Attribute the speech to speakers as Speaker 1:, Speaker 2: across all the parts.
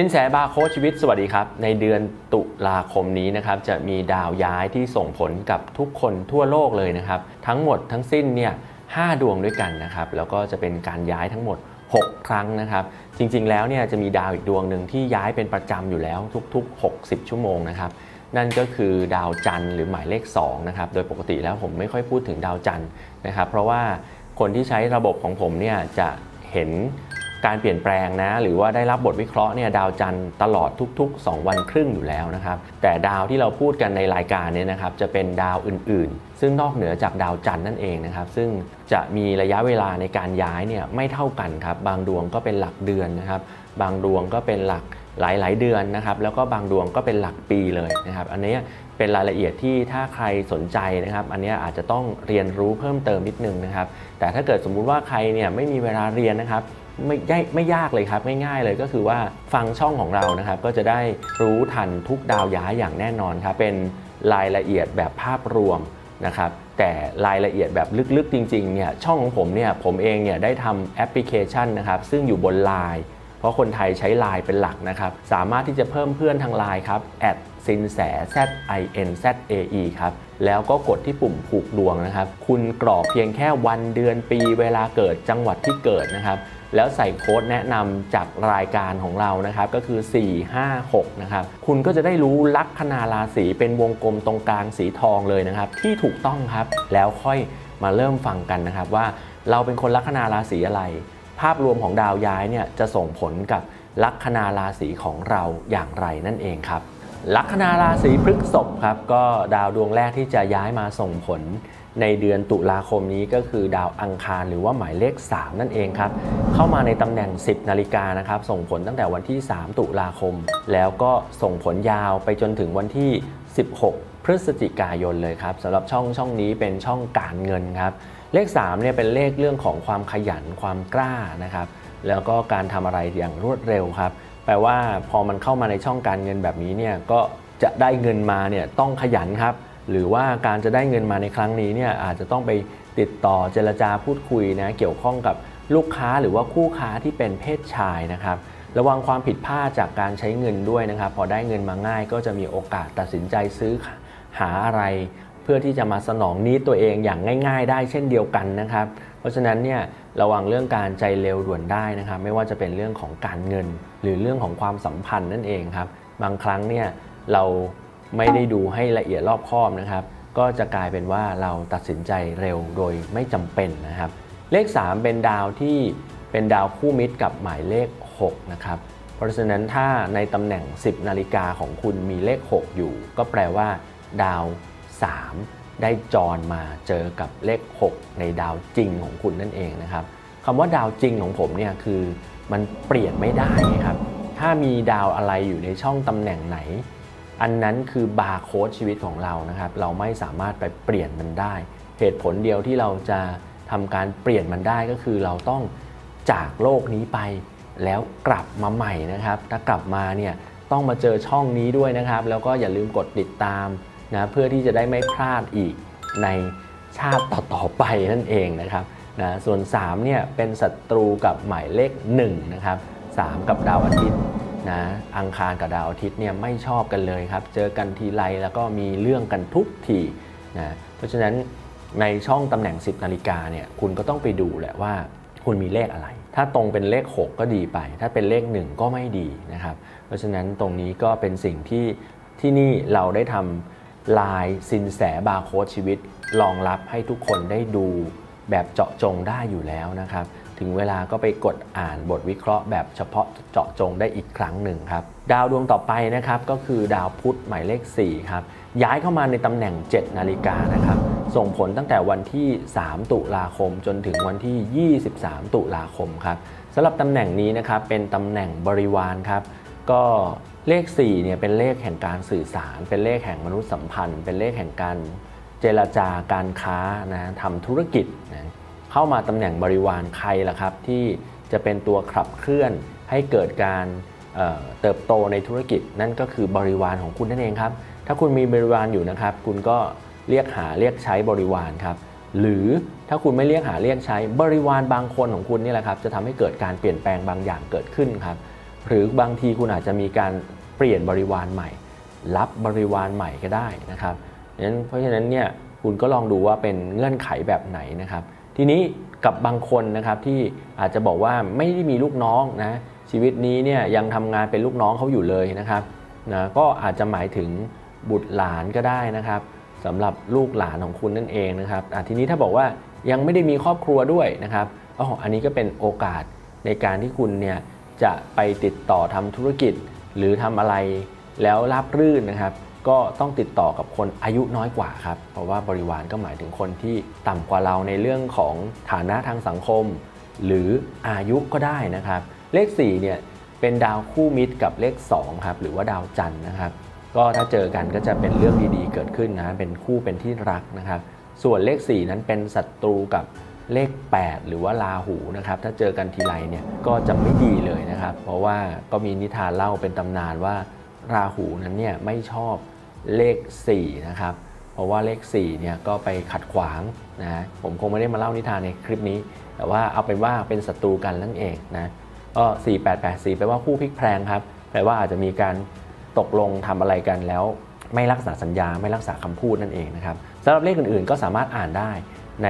Speaker 1: สินแสบาร์โค้ชชีวิตสวัสดีครับ ในเดือนตุลาคมนี้นะครับจะมีดาวย้ายที่ส่งผลกับทุกคนทั่วโลกเลยนะครับ ทั้งหมดทั้งสิ้นเนี่ยห้าดวงด้วยกันนะครับ แล้วก็จะเป็นการย้ายทั้งหมด 6 ครั้งนะครับ จริงๆแล้วเนี่ยจะมีดาวอีกดวงหนึ่งที่ย้ายเป็นประจำอยู่แล้วทุกๆ 60 ชั่วโมงนะครับนั่นก็คือดาวจันทร์หรือหมายเลข2นะครับโดยปกติแล้วผมไม่ค่อยพูดถึงดาวจันทร์นะครับ เพราะว่าคนที่ใช้ระบบของผมเนี่ยจะเห็น การเปลี่ยนแปลงนะ หรือว่าได้รับบทวิเคราะห์เนี่ยดาวจันทร์ตลอดทุก ๆ 2 วันครึ่งอยู่แล้วนะครับ แต่ดาวที่เราพูดกันในรายการเนี่ยนะครับจะเป็นดาวอื่น ๆ ซึ่งนอกเหนือจากดาวจันทร์นั่นเองนะครับ ซึ่งจะมีระยะเวลาในการย้ายเนี่ยไม่เท่ากันครับ บางดวงก็เป็นหลักเดือนนะครับ บางดวงก็เป็นหลักหลาย ๆ เดือนนะครับ แล้วก็บางดวงก็เป็นหลักปีเลยนะครับ อันนี้เป็นรายละเอียดที่ถ้าใครสนใจนะครับ อันนี้อาจจะต้องเรียนรู้เพิ่มเติมนิดนึงนะครับ แต่ถ้าเกิดสมมุติว่าใครเนี่ยไม่มีเวลาเรียนนะครับ ไม่ไม่ไม่ยากเลยครับง่ายๆเลยก็คือว่าฟังช่องของเรานะครับก็จะได้รู้ทันทุกดาวย้ายอย่างแน่นอนครับเป็นรายละเอียดแบบภาพรวมนะครับแต่รายละเอียดแบบลึกๆจริงๆเนี่ยช่องของผมเนี่ยผมเองเนี่ยได้ทำแอปพลิเคชันนะครับซึ่งอยู่บน Line เพราะคนไทยใช้ Line เป็นหลักนะครับ สามารถที่จะเพิ่มเพื่อนทาง Line ครับสินแส Z I N Z A E ครับ แล้วก็กดที่ปุ่มผูกดวงนะครับ คุณกรอกเพียงแค่วันเดือนปีเวลาเกิดจังหวัดที่เกิดนะครับ แล้วใส่โค้ดแนะนำจากรายการของเรานะครับ ก็คือ 456 นะครับ คุณก็จะได้รู้ลัคนาราศีเป็นวงกลมตรงกลางสีทองเลยนะครับ ที่ถูกต้องครับ แล้วค่อยมาเริ่มฟังกันนะครับว่าเราเป็นคนลัคนาราศีอะไร ภาพรวมของดาวย้ายเนี่ยจะส่งผลกับลัคนาราศีของเราอย่างไรนั่นเองครับ ลัคนาราศีพฤษภครับ ก็ดาวดวงแรกที่จะย้ายมาส่งผล ในเดือนตุลาคมนี้ก็คือดาวอังคารหรือว่าหมายเลข 3 นั่นเองครับ เข้ามาในตำแหน่ง 10 นาฬิกานะครับ ส่งผลตั้งแต่วันที่ 3 ตุลาคม แล้วก็ส่งผลยาวไปจนถึงวันที่ 16 พฤศจิกายนเลยครับสำหรับช่องช่องนี้เป็นช่องการเงินครับ เลข3เนี่ยเป็นเลขเรื่องของความขยันความกล้านะครับ แล้วก็การทำอะไรอย่างรวดเร็วครับ แปลว่าพอมันเข้ามาในช่องการเงินแบบนี้เนี่ยก็จะได้เงินมาเนี่ยต้องขยันครับ หรือว่าการจะได้เงินมาในครั้งนี้เนี่ยอาจจะต้องไปติดต่อเจรจาพูดคุยนะเกี่ยวข้องกับลูกค้าหรือว่าคู่ค้าที่เป็นเพศชายนะครับระวังความผิดพลาดจากการใช้เงินด้วยนะครับ พอได้เงินมาง่าย ก็จะมีโอกาสตัดสินใจซื้อหาอะไร เพื่อที่จะมาสนองนี้ตัวเองอย่างง่าย ๆ ได้เช่นเดียวกันนะครับ เพราะฉะนั้นเนี่ยระวังเรื่องการใจเร็วด่วนได้นะครับ ไม่ว่าจะเป็นเรื่องของการเงิน หรือเรื่องของความสัมพันธ์นั่นเองครับ บางครั้งเนี่ยเรา ไม่ได้ดูให้ละเอียดรอบคอบนะครับ ก็จะกลายเป็นว่าเราตัดสินใจเร็วโดยไม่จำเป็นนะครับ เลข 3 เป็นดาวที่เป็นดาวคู่มิตรกับหมายเลข 6 นะครับ เพราะฉะนั้นถ้าในตำแหน่ง 10 นาฬิกาของคุณมีเลข 6 อยู่ ก็แปลว่า ดาว 3 ได้จรมาเจอกับเลข 6 ในดาวจริงของคุณนั่นเองนะครับคำว่าดาวจริงของผมเนี่ยคือมันเปลี่ยนไม่ได้ครับ ถ้ามีดาวอะไรอยู่ในช่องตำแหน่งไหน อันนั้นคือบาร์โค้ดชีวิตของเรานะครับ เราไม่สามารถไปเปลี่ยนมันได้ เหตุผลเดียวที่เราจะทำการเปลี่ยนมันได้ก็คือเราต้องจากโลกนี้ไป แล้วกลับมาใหม่นะครับ ถ้ากลับมาเนี่ยต้องมาเจอช่องนี้ด้วยนะครับ แล้วก็อย่าลืมกดติดตามนะเพื่อที่จะได้ไม่พลาดอีกในชาติต่อๆไปนั่นเองนะครับนะส่วน3เนี่ยเป็นศัตรูกับหมายเลข1นะครับ3กับดาวอาทิตย์ นะอังคารกับดาวอาทิตย์เนี่ยไม่ชอบกันเลยครับ เจอกันทีไรแล้วก็มีเรื่องกันทุกทีนะเพราะฉะนั้นในช่องตำแหน่ง 10 นาฬิกาเนี่ยคุณก็ต้องไปดูแหละว่าคุณมีเลขอะไร ถ้าตรงเป็นเลข 6 ก็ดีไป ถ้าเป็นเลข 1 ก็ไม่ดีนะครับ เพราะฉะนั้นตรงนี้ก็เป็นสิ่งที่ที่นี่เราได้ทำลายสินแสบาร์โค้ดชีวิตรองรับให้ทุกคนได้ดู แบบเจาะจงได้อยู่แล้วนะครับ ถึงเวลาก็ไปกดอ่านบทวิเคราะห์ แบบเฉพาะเจาะจงได้อีกครั้งหนึ่งครับ ดาวดวงต่อไปนะครับก็คือดาวพุธหมายเลข 4 ครับ ย้ายเข้ามาในตำแหน่ง 7 นาฬิกานะครับ ส่งผลตั้งแต่วันที่ 3 ตุลาคมจนถึงวันที่ 23 ตุลาคมครับสำหรับตำแหน่งนี้นะครับเป็นตำแหน่งบริวารครับก็เลข4เนี่ยเป็นเลขแห่งการสื่อสาร เป็นเลขแห่งมนุษยสัมพันธ์ เป็นเลขแห่งการ เจรจาการค้านะทำธุรกิจนะเข้ามาตำแหน่งบริวารใครล่ะครับ ที่จะเป็นตัวขับเคลื่อนให้เกิดการเเติบโตในธุรกิจ นั่นก็คือบริวารของคุณนั่นเองครับ ถ้าคุณมีบริวารอยู่นะครับ คุณก็เรียกหาเรียกใช้บริวารครับ หรือถ้าคุณไม่เรียกหาเรียกใช้บริวารบางคนของคุณนี่แหละครับ จะทำให้เกิดการเปลี่ยนแปลงบางอย่างเกิดขึ้นครับ หรือบางทีคุณอาจจะมีการเปลี่ยนบริวารใหม่ รับบริวารใหม่ก็ได้นะครับ เพราะฉะนั้นเนี่ยคุณก็ลองดูว่าเป็นเงื่อนไขแบบไหนนะครับ ทีนี้กับบางคนนะครับที่อาจจะบอกว่าไม่ได้มีลูกน้องนะชีวิตนี้เนี่ยยังทำงานเป็นลูกน้องเขาอยู่เลยนะครับนะก็อาจจะหมายถึงบุตรหลานก็ได้นะครับสำหรับลูกหลานของคุณนั่นเองนะครับทีนี้ถ้าบอกว่ายังไม่ได้มีครอบครัวด้วยนะครับอ๋ออันนี้ก็เป็นโอกาสในการที่คุณเนี่ยจะไปติดต่อทำธุรกิจ หรือทำอะไรแล้วราบรื่นนะครับ ก็ต้องติดต่อกับคนอายุน้อยกว่าครับ เพราะว่าบริวารก็หมายถึงคนที่ต่ำกว่าเราในเรื่องของฐานะทางสังคม หรืออายุก็ได้นะครับ เลข4เนี่ยเป็นดาวคู่มิตรกับเลข2ครับหรือว่าดาวจันทร์นะครับ ก็ถ้าเจอกันก็จะเป็นเรื่องดีๆเกิดขึ้นนะเป็นคู่เป็นที่รักนะครับ ส่วนเลข 4 นั้นเป็นศัตรูกับเลข 8 หรือว่าราหูนะครับถ้าเจอกันทีไรเนี่ยก็จะไม่ดีเลยนะครับ เพราะว่าก็มีนิทานเล่าเป็นตำนานว่าราหูนั้นเนี่ยไม่ชอบ เลข 4 นะครับ เพราะว่าเลข4เนี่ยก็ไปขัดขวางนะผมคงไม่ได้มาเล่านิทานในคลิปนี้ แต่ว่าเอาเป็นว่าเป็นศัตรูกันนั่นเองนะก็4884แปลว่าคู่พลิกแพลงครับแปลว่าอาจจะมีการตกลงทำอะไรกันแล้ว ไม่รักษาสัญญาไม่รักษาคำพูดนั่นเองนะครับสำหรับเลขอื่นๆ ก็สามารถอ่านได้ใน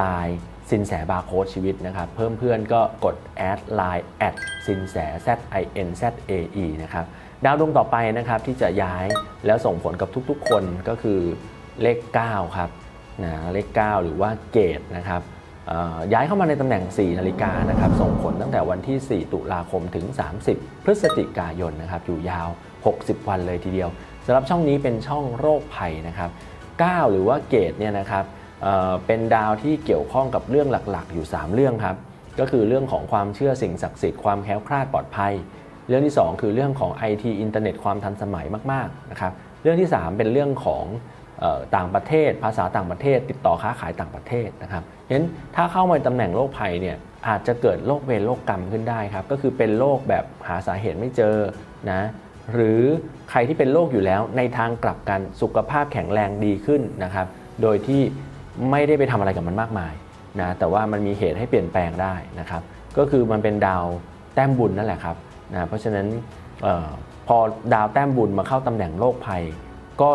Speaker 1: Line สินแสบาร์โค้ดชีวิตนะครับ เพิ่มเพื่อนก็กดแอด Line แอดสินแส Z I N Z A E นะครับ ดาวดวงต่อไปนะครับที่จะย้ายแล้วส่งผลกับทุกๆ คนก็คือเลข 9 ครับนะเลข 9 หรือว่าเกตนะครับย้ายเข้ามาในตำแหน่ง 4 นาฬิกานะครับ ส่งผลตั้งแต่วันที่ 4 ตุลาคมถึง 30 พฤศจิกายนนะครับ อยู่ยาว 60 วันเลยทีเดียวสำหรับช่องนี้เป็นช่องโรคภัยนะครับ 9 หรือว่าเกตเนี่ยนะครับเเป็นดาวที่เกี่ยวข้องกับเรื่องหลักๆ อยู่ 3 เรื่องครับ ก็คือเรื่องของความเชื่อสิ่งศักดิ์สิทธิ์ความแคล้วคลาดปลอดภัย เรื่องที่ 2 คือเรื่องของ IT อินเทอร์เน็ตความทันสมัยมากๆนะครับเรื่องที่ 3 เป็นเรื่องของออต่างประเทศ ภาษาต่างประเทศ ติดต่อค้าขายต่างประเทศนะครับฉะนั้นถ้าเข้ามาตำแหน่งโรคภัยเนี่ยอาจจะเกิดโรคเวรโรคกรรมขึ้นได้ครับก็คือเป็นโรคแบบหาสาเหตุไม่เจอนะหรือใครที่เป็นโรคอยู่แล้วในทางกลับกันสุขภาพแข็งแรงดีขึ้นนะครับโดยที่ไม่ได้ไปทำอะไรกับมันมากมายนะแต่ว่ามันมีเหตุให้เปลี่ยนแปลงได้นะครับก็คือมันเป็นดาวแต้มบุญนั่นแหละครับ นะเพราะฉะนั้นออพอดาวแต้มบุญมาเข้าตำแหน่งโรคภัย ก็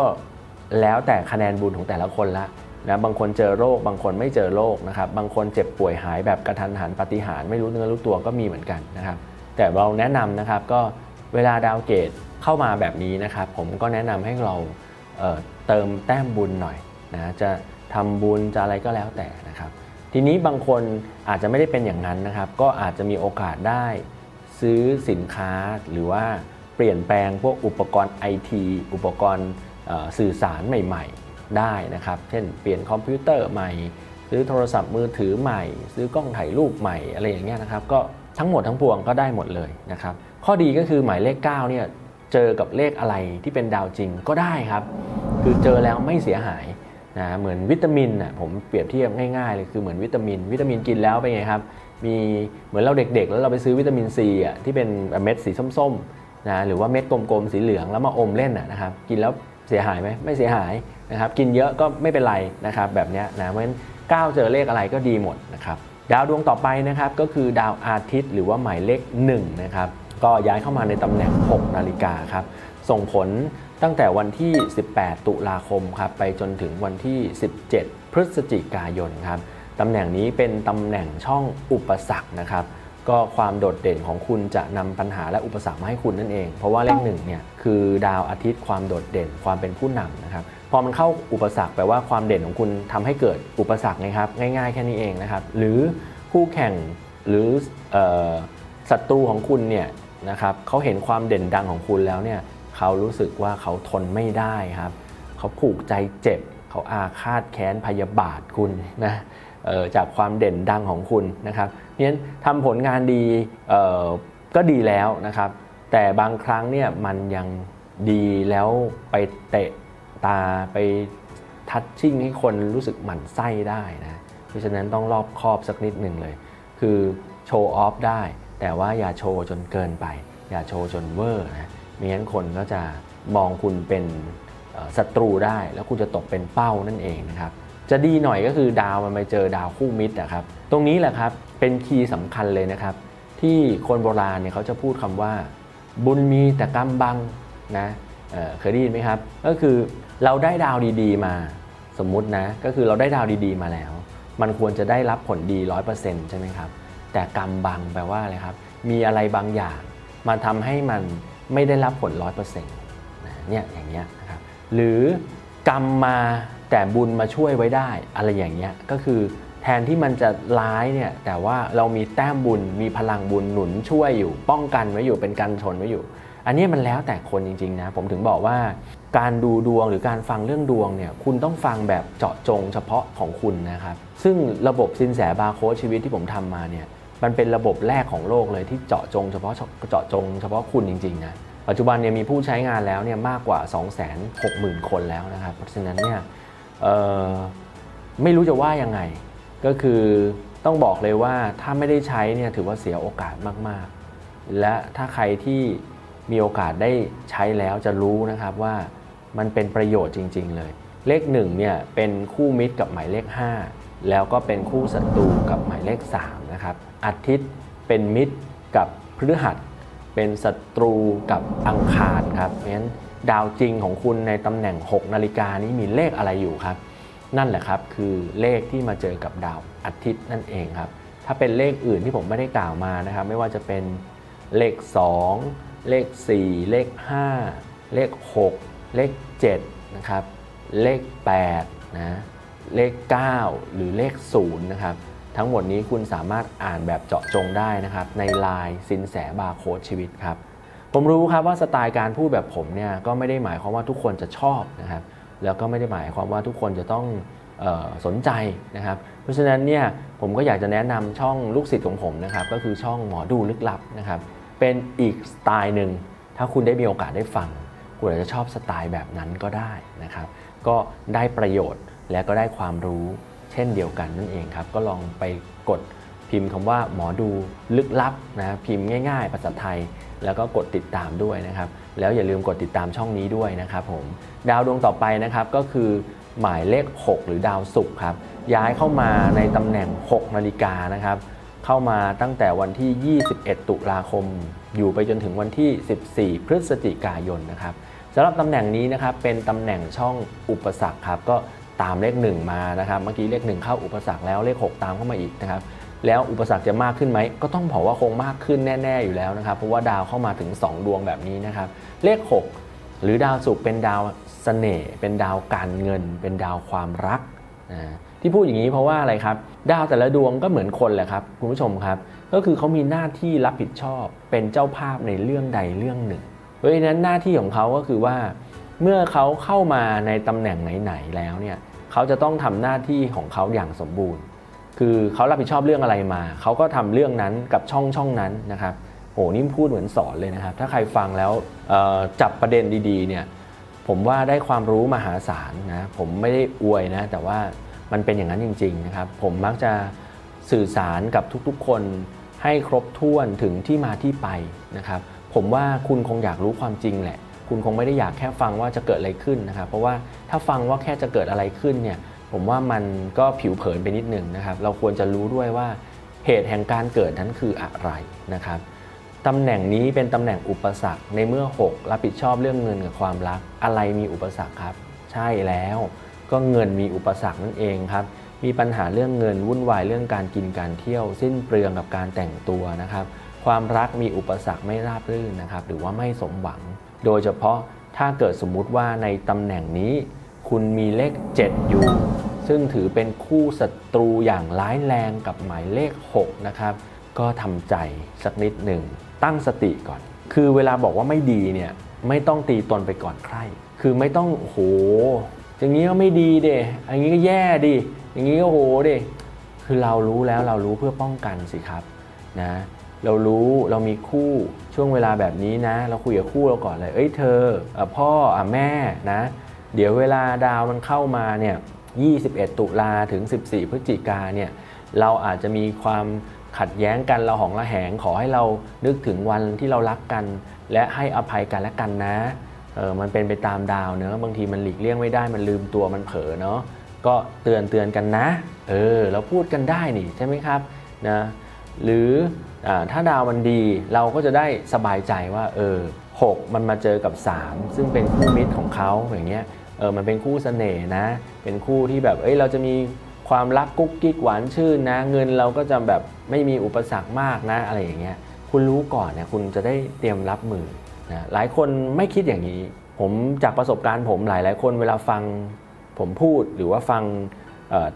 Speaker 1: แล้วแต่คะแนนบุญของแต่ละคนละนะบางคนเจอโรค บางคนไม่เจอโรคนะครับบางคนเจ็บป่วยหายแบบกระทันหันปฏิหารไม่รู้เนื้อรู้ตัวก็มีเหมือนกันนะครับแต่เราแนะนำนะครับก็เวลาดาวเกตเข้ามาแบบนี้นะครับผมก็แนะนำให้เราเเติมแต้มบุญหน่อยนะจะทำบุญจะอะไรก็แล้วแต่นะครับทีนี้บางคนอาจจะไม่ได้เป็นอย่างนั้นนะครับ ก็อาจจะมีโอกาสได้ ซื้อสินค้าหรือว่าเปลี่ยนแปลงพวกอุปกรณ์ไอทีอุปกรณ์สื่อสารใหม่ ๆ ได้นะครับ เช่น เปลี่ยนคอมพิวเตอร์ใหม่ ซื้อโทรศัพท์มือถือใหม่ ซื้อกล้องถ่ายรูปใหม่อะไรอย่างเงี้ยนะครับ ก็ทั้งหมดทั้งปวงก็ได้หมดเลยนะครับ ข้อดีก็คือหมายเลข9เนี่ยเจอกับเลขอะไรที่เป็นดาวจริงก็ได้ครับ คือเจอแล้วไม่เสียหาย นะเหมือนวิตามินน่ะผมเปรียบเทียบง่ายๆเลยคือเหมือนวิตามิน วิตามินกินแล้วเป็นไงครับ มีเหมือนเราเด็กๆ แล้วเราไปซื้อวิตามินซีอะที่เป็นเม็ดสีส้มๆนะหรือว่าเม็ดกลมๆสีเหลืองแล้วมาอมเล่นน่ะนะครับกินแล้วเสียหายไหมไม่เสียหายนะครับกินเยอะก็ไม่เป็นไรนะครับแบบนี้นะเพราะฉะนั้นก้าวเจอเลขอะไรก็ดีหมดนะครับดาวดวงต่อไปนะครับก็คือดาวอาทิตย์หรือว่าหมายเลข1นะครับก็ย้ายเข้ามาในตำแหน่ง 6 นาฬิกาครับ ส่งผลตั้งแต่วันที่ 18 ตุลาคมครับไปจนถึงวันที่ 17 พฤศจิกายนครับตำแหน่งนี้เป็นตำแหน่งช่องอุปสรรคนะครับก็ความโดดเด่นของคุณจะนำปัญหาและอุปสรรคมาให้คุณนั่นเอง เพราะว่าเลขหนึ่งเนี่ยคือดาวอาทิตย์ความโดดเด่นความเป็นผู้นำนะครับพอมันเข้าอุปสรรคแปลว่าความเด่นของคุณทำให้เกิดอุปสรรคนะครับง่ายๆแค่นี้เองนะครับหรือคู่แข่งหรือศัตรูของคุณเนี่ยนะครับเขาเห็นความเด่นดังของคุณแล้วเนี่ย เขารู้สึกว่าเขาทนไม่ได้ครับ เขาผูกใจเจ็บ เขาอาฆาตแค้นพยาบาทคุณนะจากความเด่นดังของคุณนะครับเพราะฉะนั้นทำผลงานดีก็ดีแล้วนะครับ แต่บางครั้งเนี่ยมันยังดีแล้วไปเตะตาไปทัชชิ่งให้คนรู้สึกหมั่นไส้ได้นะเพราะฉะนั้นต้องรอบคอบสักนิดหนึ่งเลย คือโชว์ออฟได้ แต่ว่าอย่าโชว์จนเกินไป อย่าโชว์จนเวอร์นะ ไม่งั้นคนก็จะมองคุณเป็นศัตรูได้ แล้วคุณจะตกเป็นเป้านั่นเองนะครับจะดีหน่อยก็คือดาวมันไปเจอดาวคู่มิตรนะครับตรงนี้แหละครับเป็นคีย์สำคัญเลยนะครับ ที่คนโบราณเนี่ยเขาจะพูดคำว่า บุญมีแต่กรรมบังนะเเคยได้ยินไหมครับ ก็คือเราได้ดาวดีๆมาสมมุตินะก็คือเราได้ดาวดีๆมาแล้ว มันควรจะได้รับผลดี 100%ใช่ไหมครับแต่กรรมบังแปลว่าอะไรครับ มีอะไรบางอย่างมาทำให้มัน ไม่ได้รับผล100%นะเนี่ยอย่างเงี้ยนะครับหรือกรรมมาแต่บุญมาช่วยไว้ได้อะไรอย่างเงี้ยก็คือแทนที่มันจะร้ายเนี่ยแต่ว่าเรามีแต้มบุญมีพลังบุญหนุนช่วยอยู่ ป้องกันไว้อยู่เป็นกันชนไว้อยู่ อันนี้มันแล้วแต่คนจริงๆนะผมถึงบอกว่า การดูดวงหรือการฟังเรื่องดวงเนี่ยคุณต้องฟังแบบเจาะจงเฉพาะของคุณนะครับ ซึ่งระบบสินแสบาร์โค้ดชีวิตที่ผมทำมาเนี่ย มันเป็นระบบแรกของโลกเลยที่เจาะจงเฉพาะเจาะจงเฉพาะคุณจริงๆนะปัจจุบันเนี่ยมีผู้ใช้งานแล้วเนี่ยมากกว่า 260,000 คนแล้วนะครับ เพราะฉะนั้นเนี่ยไม่รู้จะว่ายังไง ก็คือต้องบอกเลยว่าถ้าไม่ได้ใช้เนี่ยถือว่าเสียโอกาสมากๆ และถ้าใครที่มีโอกาสได้ใช้แล้วจะรู้นะครับว่ามันเป็นประโยชน์จริง ๆ เลย เลข1เนี่ยเป็นคู่มิตรกับหมายเลข 5 แล้วก็เป็นคู่ศัตรูกับหมายเลข 3 นะครับอาทิตย์เป็นมิตรกับพฤหัส เป็นศัตรูกับอังคารครับเพราะฉะนั้นดาวจริงของคุณในตำแหน่ง 6 นาฬิกานี้มีเลขอะไรอยู่ครับ นั่นแหละครับคือเลขที่มาเจอกับดาวอาทิตย์นั่นเองครับ ถ้าเป็นเลขอื่นที่ผมไม่ได้กล่าวมานะครับ ไม่ว่าจะเป็นเลข 2 เลข 4 เลข 5 เลข 6 เลข7นะครับเลข8นะเลข 9 หรือเลข0นะครับ ทั้งหมดนี้คุณสามารถอ่านแบบเจาะจงได้นะครับ ในไลน์สินแสบาร์โค้ดชีวิตครับ ผมรู้ครับว่าสไตล์การพูดแบบผมเนี่ยก็ไม่ได้หมายความว่าทุกคนจะชอบนะครับ แล้วก็ไม่ได้หมายความว่าทุกคนจะต้องออสนใจนะครับ เพราะฉะนั้นเนี่ยผมก็อยากจะแนะนำช่องลูกศิษย์ของผมนะครับ ก็คือช่องหมอดูลึกลับนะครับ เป็นอีกสไตล์หนึ่งถ้าคุณได้มีโอกาสได้ฟังคุณอาจจะชอบสไตล์แบบนั้นก็ได้นะครับ ก็ได้ประโยชน์และก็ได้ความรู้ เช่นเดียวกันนั่นเองครับ ก็ลองไปกดพิมพ์คำว่าหมอดูลึกลับนะพิมพ์ง่าย ๆ ภาษาไทย แล้วก็กดติดตามด้วยนะครับ แล้วอย่าลืมกดติดตามช่องนี้ด้วยนะครับผมดาวดวงต่อไปนะครับก็คือหมายเลข 6 หรือดาวศุกร์ครับ ย้ายเข้ามาในตำแหน่ง 6 นาฬิกานะครับ เข้ามาตั้งแต่วันที่ 21 ตุลาคม อยู่ไปจนถึงวันที่ 14 พฤศจิกายนนะครับสำหรับตำแหน่งนี้นะครับเป็นตำแหน่งช่องอุปสรรคครับ ก็ ตามเลข 1 มานะครับเมื่อกี้เลข 1 เข้าอุปสรรคแล้วเลข 6 ตามเข้ามาอีกนะครับแล้วอุปสรรคจะมากขึ้นไหมก็ต้องบอกว่าคงมากขึ้นแน่ ๆ อยู่แล้วนะครับเพราะว่าดาวเข้ามาถึง 2 ดวงแบบนี้นะครับเลข 6 หรือดาวศุกร์เป็นดาวเสน่ห์เป็นดาวการเงิน เป็นดาวความรักนะที่พูดอย่างนี้เพราะว่าอะไรครับ ดาวแต่ละดวงก็เหมือนคนแหละครับคุณผู้ชมครับ ก็คือเขามีหน้าที่รับผิดชอบเป็นเจ้าภาพในเรื่องใดเรื่องหนึ่งเพราะฉะนั้นหน้าที่ของเขาก็คือว่า เมื่อเขาเข้ามาในตำแหน่งไหนๆแล้วเนี่ย เขาจะต้องทำหน้าที่ของเขาอย่างสมบูรณ์ คือเขารับผิดชอบเรื่องอะไรมา เขาก็ทำเรื่องนั้นกับช่องช่องนั้นนะครับโหนี่พูดเหมือนสอนเลยนะครับ ถ้าใครฟังแล้วจับประเด็นดีๆเนี่ยผมว่าได้ความรู้มหาศาลนะผมไม่ได้อวยนะแต่ว่ามันเป็นอย่างนั้นจริง ๆ นะครับ ผมมักจะสื่อสารกับทุกๆ คนให้ครบถ้วนถึงที่มาที่ไปนะครับ ผมว่าคุณคงอยากรู้ความจริงแหละ คุณคงไม่ได้อยากแค่ฟังว่าจะเกิดอะไรขึ้นนะครับเพราะว่าถ้าฟังว่าแค่จะเกิดอะไรขึ้นเนี่ยผมว่ามันก็ผิวเผินไปนิดหนึ่งนะครับ เราควรจะรู้ด้วยว่าเหตุแห่งการเกิดนั้นคืออะไรนะครับตำแหน่งนี้เป็นตำแหน่งอุปสรรคในเมื่อ 6 รับผิดชอบเรื่องเงินกับความรัก อะไรมีอุปสรรคครับ ใช่แล้วก็เงินมีอุปสรรคนั่นเองครับ มีปัญหาเรื่องเงินวุ่นวายเรื่องการกินการเที่ยว สิ้นเปลืองกับการแต่งตัวนะครับ ความรักมีอุปสรรคไม่ราบรื่นนะครับ หรือว่าไม่สมหวัง โดยเฉพาะถ้าเกิดสมมุติว่าในตำแหน่งนี้ คุณมีเลข 7 อยู่ ซึ่งถือเป็นคู่ศัตรูอย่างร้ายแรงกับหมายเลข 6 นะครับ ก็ทำใจสักนิดหนึ่ง ตั้งสติก่อน คือเวลาบอกว่าไม่ดีเนี่ยไม่ต้องตีตนไปก่อนใคร คือไม่ต้องโหอย่างนี้ก็ไม่ดีเดอย่างนี้ก็แย่ดิ อย่างนี้ก็โหเดคือเรารู้แล้วเรารู้เพื่อป้องกันสิครับนะ เรารู้เรามีคู่ช่วงเวลาแบบนี้นะ เราคุยกับคู่เราก่อนเลย เอ้ยเธออพ่ออแม่นะ เดี๋ยวเวลาดาวมันเข้ามาเนี่ย 21 ตุลาถึง 14 พฤศจิกาเนี่ยเราอาจจะมีความขัดแย้งกันเราหองระแหงขอให้เรานึกถึงวันที่เรารักกัน และให้อภัยกันและกันนะเออมันเป็นไปตามดาวเนอะบางทีมันหลีกเลี่ยงไม่ได้มันลืมตัวมันเผลอเนาะก็เตือนเตือนกันนะ เออเราพูดกันได้นี่ใช่ไหมครับนะหรือ ถ้าดาวมันดีเราก็จะได้สบายใจว่าเออหกมันมาเจอกับ 3 ซึ่งเป็นคู่มิตรของเขาอย่างเงี้ยเออมันเป็นคู่เสน่ห์นะ เป็นคู่ที่แบบเอ้ยเราจะมีความรักกุ๊กกิ๊กหวานชื่นนะ เงินเราก็จะแบบไม่มีอุปสรรคมากนะอะไรอย่างเงี้ยคุณรู้ก่อนเนี่ยคุณจะได้เตรียมรับมือนะหลายคนไม่คิดอย่างนี้ ผมจากประสบการณ์ผมหลายหลายคนเวลาฟังผมพูดหรือว่าฟัง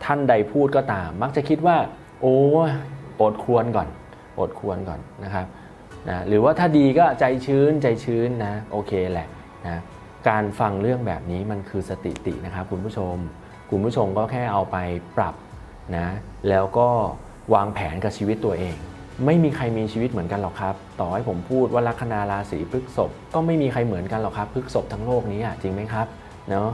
Speaker 1: ท่านใดพูดก็ตาม มักจะคิดว่า โอ้อดควรก่อน อดควรก่อนนะครับนะหรือว่าถ้าดีก็ใจชื้นใจชื้นนะโอเคแหละนะการฟังเรื่องแบบนี้มันคือสติตินะครับคุณผู้ชม คุณผู้ชมก็แค่เอาไปปรับนะแล้วก็วางแผนกับชีวิตตัวเอง ไม่มีใครมีชีวิตเหมือนกันหรอกครับ ต่อให้ผมพูดว่าลัคนาราศีพฤกษภก็ไม่มีใครเหมือนกันหรอกครับพฤกษภทั้งโลกนี้อะจริงไหมครับเนาะ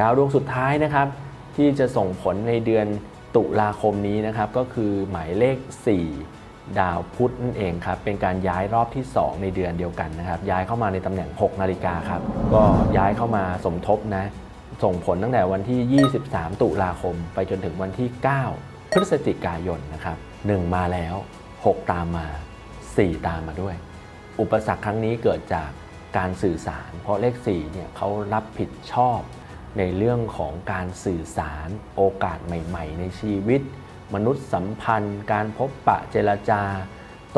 Speaker 1: ดาวดวงสุดท้ายนะครับ ที่จะส่งผลในเดือนตุลาคมนี้นะครับก็คือหมายเลข 4 ดาวพุธนั่นเองครับ เป็นการย้ายรอบที่ 2 ในเดือนเดียวกันนะครับ ย้ายเข้ามาในตำแหน่ง 6 นาฬิกาครับ ก็ย้ายเข้ามาสมทบนะ ส่งผลตั้งแต่วันที่ 23 ตุลาคม ไปจนถึงวันที่ 9 พฤศจิกายนนะครับ 1 มาแล้ว 6 ตามมา 4 ตามมาด้วย อุปสรรคครั้งนี้เกิดจากการสื่อสาร เพราะเลข4เนี่ยเขารับผิดชอบในเรื่องของการสื่อสารโอกาสใหม่ ๆ ในชีวิต มนุษย์สัมพันธ์ การพบปะเจรจา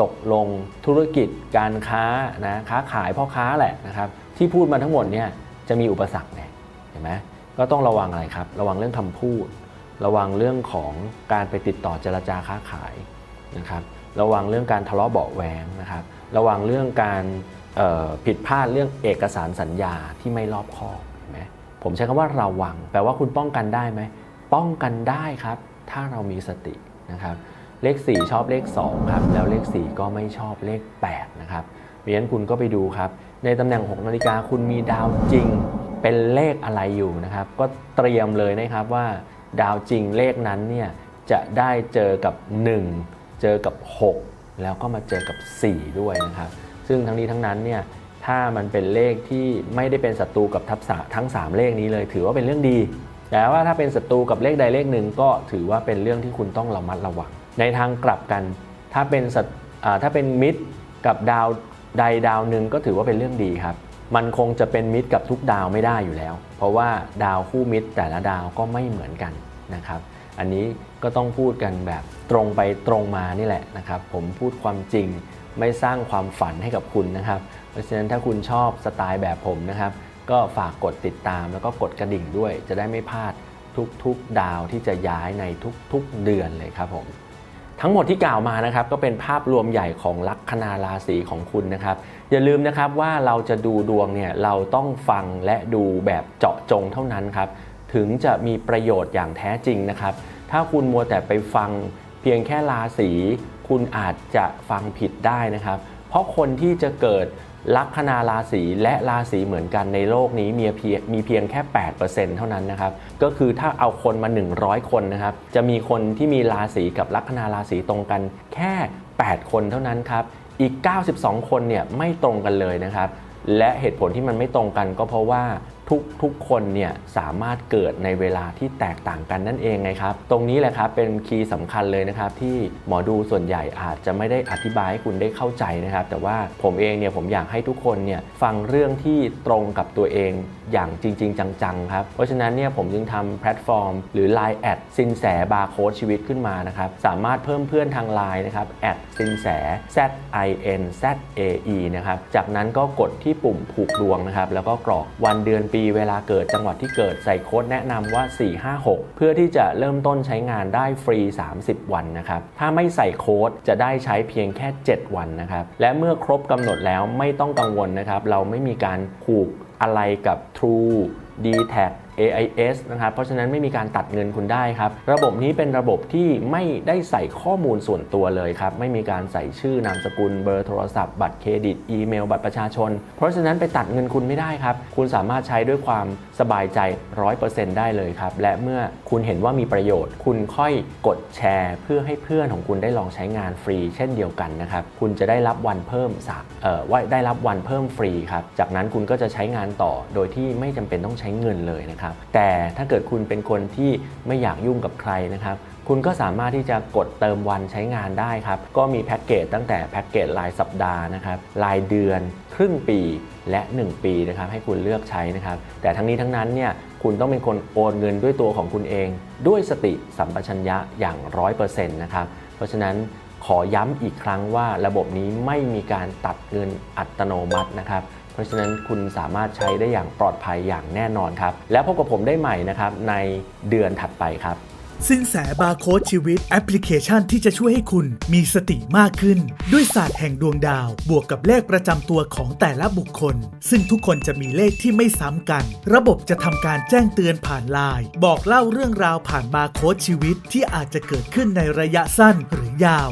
Speaker 1: ตกลงธุรกิจ การค้านะค้าขายพ่อค้าแหละนะครับที่พูดมาทั้งหมดเนี่ยจะมีอุปสรรคเนี่ยเห็นไหมก็ต้องระวังอะไรครับ ระวังเรื่องคำพูด ระวังเรื่องของการไปติดต่อเจรจาค้าขายนะครับระวังเรื่องการทะเลาะเบาะแวงนะครับ ระวังเรื่องการผิดพลาดเรื่องเอกสารสัญญาที่ไม่รอบคอบเห็นไหมผมใช้คำว่าระวัง แปลว่าคุณป้องกันได้ไหม ป้องกันได้ครับ ถ้าเรามีสตินะครับ เลข 4 ชอบเลข 2 ครับ แล้วเลข 4 ก็ไม่ชอบเลข 8 นะครับเพราะฉะนั้นคุณก็ไปดูครับ ในตำแหน่ง 6 นาฬิกาคุณมีดาวจริงเป็นเลขอะไรอยู่นะครับ ก็เตรียมเลยนะครับว่าดาวจริงเลขนั้นเนี่ยจะได้เจอกับ 1 เจอกับ 6 แล้วก็มาเจอกับ 4 ด้วยนะครับ ซึ่งทั้งนี้ทั้งนั้นเนี่ยถ้ามันเป็นเลขที่ไม่ได้เป็นศัตรูกับทับษะทั้ง 3 เลขนี้เลย ถือว่าเป็นเรื่องดี แต่ว่าถ้าเป็นศัตรูกับเลขใดเลขหนึ่งก็ถือว่าเป็นเรื่องที่คุณต้องระมัดระวัง ในทางกลับกัน ถ้าเป็นถ้าเป็นมิตรกับดาวใดดาวหนึ่งก็ถือว่าเป็นเรื่องดีครับ มันคงจะเป็นมิตรกับทุกดาวไม่ได้อยู่แล้ว เพราะว่าดาวคู่มิตรแต่ละดาวก็ไม่เหมือนกันนะครับ อันนี้ก็ต้องพูดกันแบบตรงไปตรงมานี่แหละนะครับ ผมพูดความจริงไม่สร้างความฝันให้กับคุณนะครับ เพราะฉะนั้นถ้าคุณชอบสไตล์แบบผมนะครับ ก็ฝากกดติดตามแล้วก็กดกระดิ่งด้วย จะได้ไม่พลาดทุกๆดาวที่จะย้ายในทุกๆเดือนเลยครับผม ทั้งหมดที่กล่าวมานะครับก็เป็นภาพรวมใหญ่ของลัคนาราศีของคุณนะครับ อย่าลืมนะครับว่าเราจะดูดวงเนี่ยเราต้องฟังและดูแบบเจาะจงเท่านั้นครับถึงจะมีประโยชน์อย่างแท้จริงนะครับ ถ้าคุณมัวแต่ไปฟังเพียงแค่ราศีคุณอาจจะฟังผิดได้นะครับ เพราะคนที่จะเกิด ลัคนาราศีและราศีเหมือนกันในโลกนี้มีเพียงมีเพียงแค่ 8%เท่านั้นนะครับ ก็คือถ้าเอาคนมา 100 คนนะครับ จะมีคนที่มีราศีกับลัคนาราศีตรงกันแค่ 8 คนเท่านั้นครับ อีก 92 คนเนี่ยไม่ตรงกันเลยนะครับ และเหตุผลที่มันไม่ตรงกันก็เพราะว่า ทุกทุกคนเนี่ยสามารถเกิดในเวลาที่แตกต่างกันนั่นเองไงครับ ตรงนี้แหละครับเป็นคีย์สำคัญเลยนะครับ ที่หมอดูส่วนใหญ่อาจจะไม่ได้อธิบายให้คุณได้เข้าใจนะครับ แต่ว่าผมเองเนี่ยผมอยากให้ทุกคนเนี่ยฟังเรื่องที่ตรงกับตัวเองอย่างจริง ๆ จังๆครับ เพราะฉะนั้นเนี่ยผมจึงทำแพลตฟอร์ม หรือ Line แอดสินแสบาร์โค้ดชีวิตขึ้นมานะครับสามารถเพิ่มเพื่อนทาง Line นะครับแอดสินแส Z I N Z A E นะครับจากนั้นก็กดที่ปุ่มผูกดวงนะครับแล้วก็กรอกวันเดือนปีเวลาเกิดจังหวัดที่เกิดใส่โค้ดแนะนำว่า 456 เพื่อที่จะเริ่มต้นใช้งานได้ฟรี 30 วันนะครับ ถ้าไม่ใส่โค้ดจะได้ใช้เพียงแค่ 7 วันนะครับ และเมื่อครบกำหนดแล้วไม่ต้องกังวลนะครับ เราไม่มีการผูกอะไรกับ True d t a c AIS นะครับ เพราะฉะนั้นไม่มีการตัดเงินคุณได้ครับ ระบบนี้เป็นระบบที่ไม่ได้ใส่ข้อมูลส่วนตัวเลยครับ ไม่มีการใส่ชื่อนามสกุล เบอร์โทรศัพท์ บัตรเครดิต อีเมล บัตรประชาชน เพราะฉะนั้นไปตัดเงินคุณไม่ได้ครับ คุณสามารถใช้ด้วยความสบายใจ 100%ได้เลยครับ และเมื่อคุณเห็นว่ามีประโยชน์ คุณค่อยกดแชร์ เพื่อให้เพื่อนของคุณได้ลองใช้งานฟรี เช่นเดียวกันนะครับ คุณจะได้รับวันเพิ่มสักเอ่อว่าได้รับวันเพิ่มฟรีครับ จากนั้นคุณก็จะใช้งานต่อ โดยที่ไม่จำเป็นต้องใช้เงินเลยนะครับ แต่ถ้าเกิดคุณเป็นคนที่ไม่อยากยุ่งกับใครนะครับ คุณก็สามารถที่จะกดเติมวันใช้งานได้ครับ ก็มีแพ็กเกจตั้งแต่แพ็กเกจรายสัปดาห์นะครับรายเดือน ครึ่งปีและ 1 ปีนะครับให้คุณเลือกใช้นะครับ แต่ทั้งนี้ทั้งนั้นเนี่ยคุณต้องเป็นคนโอนเงินด้วยตัวของคุณเอง ด้วยสติสัมปชัญญะอย่าง 100%นะครับ เพราะฉะนั้นขอย้ำอีกครั้งว่าระบบนี้ไม่มีการตัดเงินอัตโนมัตินะครับ เพราะฉะนั้นคุณสามารถใช้ได้อย่างปลอดภัยอย่างแน่นอนครับ แล้วพบกับผมได้ใหม่นะครับในเดือนถัดไปครับ
Speaker 2: สินแสบาร์โค้ดชีวิตแอปพลิเคชันที่จะช่วยให้คุณมีสติมากขึ้น ด้วยศาสตร์แห่งดวงดาว บวกกับเลขประจำตัวของแต่ละบุคคล ซึ่งทุกคนจะมีเลขที่ไม่ซ้ำกัน ระบบจะทำการแจ้งเตือนผ่านไลน์บอกเล่าเรื่องราวผ่านบาร์โค้ดชีวิตที่อาจจะเกิดขึ้นในระยะสั้นหรือยาว